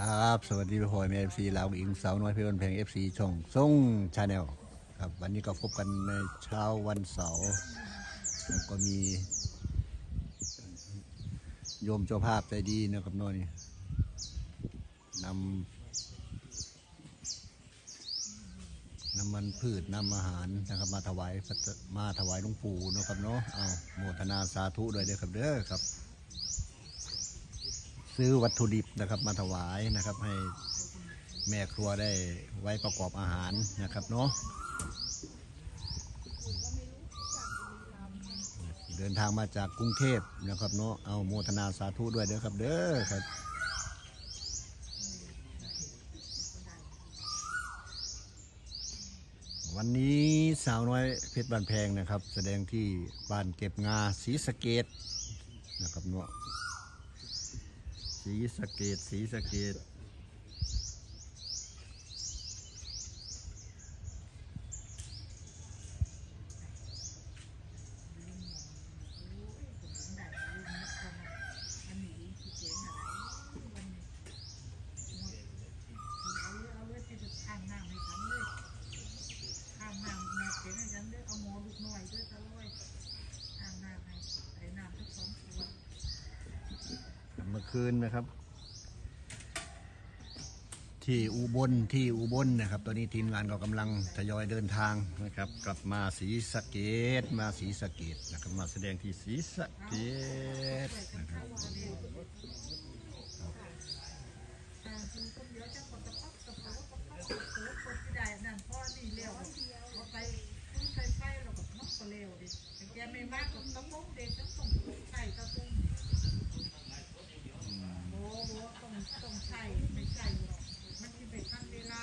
ครับ สวัสดีพ่อแม่เอฟซีลาวอิงสาวน้อยเพลินเพลงเอฟซีช่องส่งชาแนลครับวันนี้ก็พบกันในเช้าวันเสาร์แล้วก็มีโยมเจ้าภาพใจดีนะครับน่นนี่นำน้ำมันพืชนำอาหารนะครับ มาถวายมาถวายหลวงปู่นะครับเนาะเอาโมทนาสาธุด้วยเด้อครับเด้อครับ ซื้อวัตถุดิบนะครับมาถวายนะครับ ให้แม่ครัวได้ไว้ประกอบอาหารนะครับเนาะเดินทางมาจากกรุงเทพนะครับเนาะเอาโมทนาสาธุด้วยเด้อครับเด้อครับวันนี้สาวน้อยเพชรบานแพงนะครับ แสดงที่บ้านเก็บงาศรีสะเกดนะครับเนาะ สีสะเกตสีสะเกตเมื่อ คืนนะครับ ที่อุบลที่อุบลนะครับ ตอนนี้ทีมงานก็กำลังทยอยเดินทางนะครับ กลับมาสีสะเกตมาสีสะเกตนะครับมาแสดงที่สีสะเกตนะครับไม่มากกับตะมุงเด็กต้องใส่ตะมุงโอ้โหต้องต้องใช่ไม่ใช่หรอกมันที่ไปทันเวลา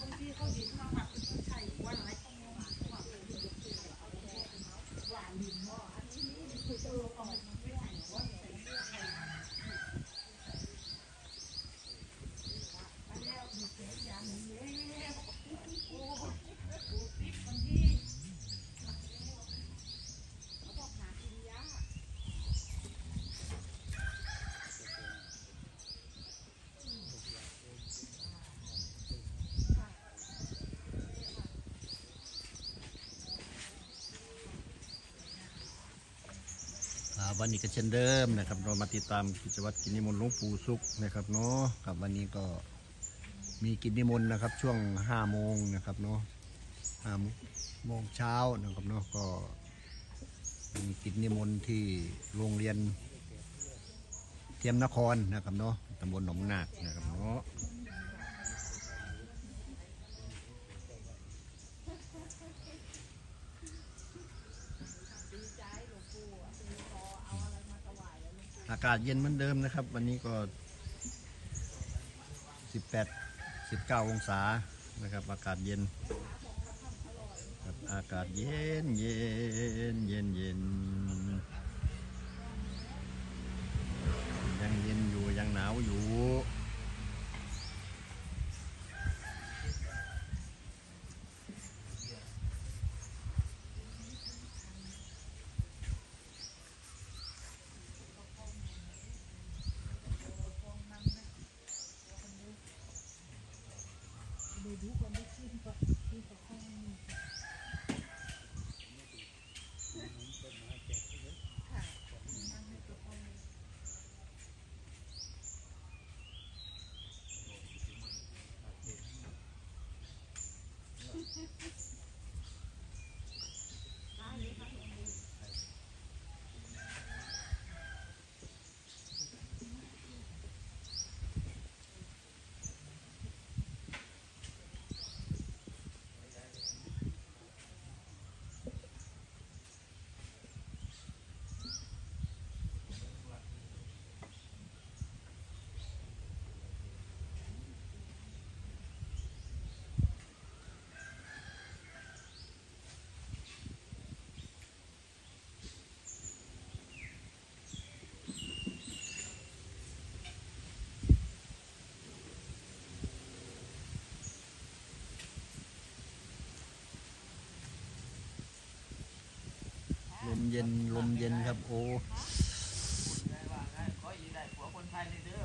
บางทีเขาดินมาหักเป็นใช่ว่าหลายชั่วโมงว่าหวานดินว่าอันนี้นี่คือตัวออกไม่ไหวว่าใส่เสื้อใครอันนี้มีเสียอย่างนี้โอ้บางที อ่า วันนี้ก็เช่นเดิมนะครับ เรามาติดตามกิจวัตรกินนิมนต์หลวงปู่สุขนะครับเนาะครับวันนี้ก็มีกินนิมนต์นะครับ ช่วงห้าโมงนะครับเนาะห้าโมงเช้านะครับเนาะก็มีกินนิมนต์ที่โรงเรียนเทียมนครนะครับเนาะตำบลหนองนาคนะครับเนาะ อากาศเย็นเหมือนเดิมนะครับ วันนี้ก็ 18 19 องศานะครับ อากาศเย็นครับอากาศเย็นเย็นเย็นเย็น เย็นลมเย็นครับโอ้ ขออีได้ผัวคน คนไทยเลยเด้อ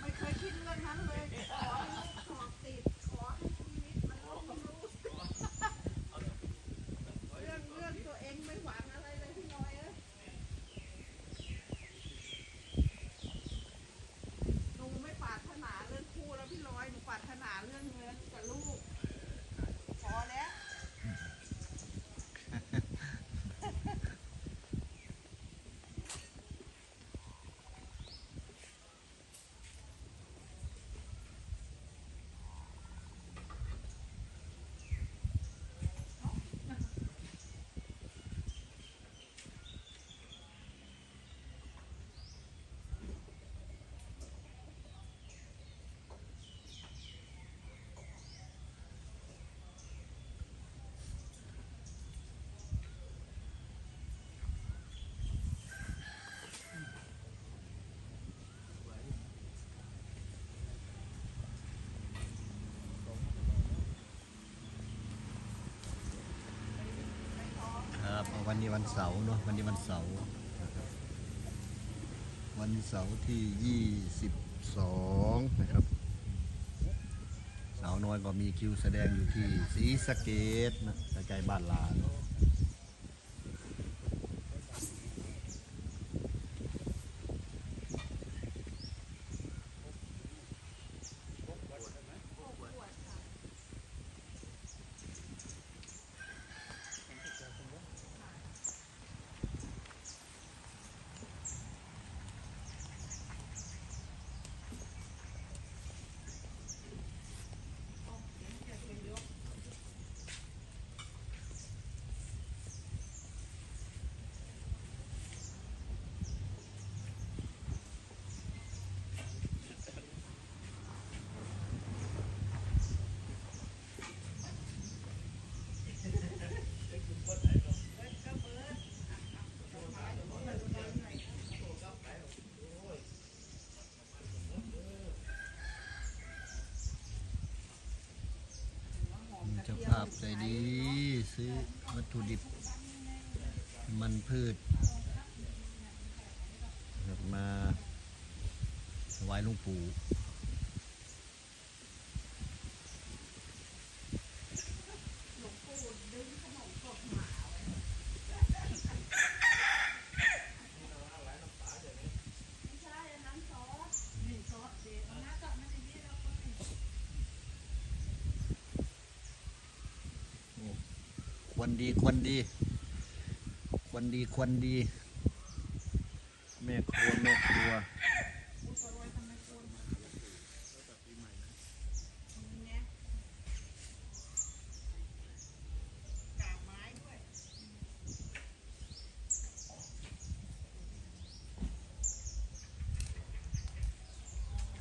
ไม่เคยคิดเรื่องนั้นเลย ขอให้ลูกสอบติด ขอให้ชีวิตมันรุ่งเรู้เรื่องเรื่องตัวเองไม่หวังอะไรเลยพี่น้อยเอ้ยหนูไม่ปรารถนาเรื่องคู่แล้วพี่น้อยหนูปรารถนาเรื่องเงินกับลูก พอแล้ว ครับเอา วันนี้วันเสาร์เนาะวันนี้วันเสาร์นะครับวันเสาร์ที่ยี่สิบสองนะครับ สาวน้อยก็มีคิวแสดงอยู่ที่ศรีสะเกดนะใกล้ๆบ้านลาเนาะ ใจดีซื้อวัตถุดิบ มันพืชมาถวายหลวงปู่ หลวงปู่ดึงขนมกบหมาไว้ไม่ใช่อันนั้นซอสนี่ซอสเด็ดเอาหน้าจับมันอย่างนี้แล้วก็นี่ ควรดีควรดี ควรดีควรดี แม่ครัวแม่ครัวอุปโรยทำไมโกนมาเนี่ยกางไม้ด้วย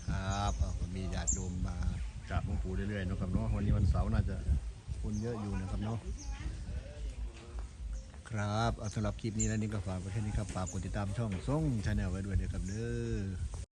ครับอะก็มีญาติโยมมากราบหลวงปู่เรื่อยๆเนาะครับเนาะวันนี้วันเสาร์น่าจะคนเยอะอยู่นะครับเนาะ ครับเอาสำหรับคลิปนี้แล้วนี่ก็ฝากไว้แค่นี้ครับฝากกดติดตามช่องส่งชาแนลไว้ด้วยนะครับเด้อ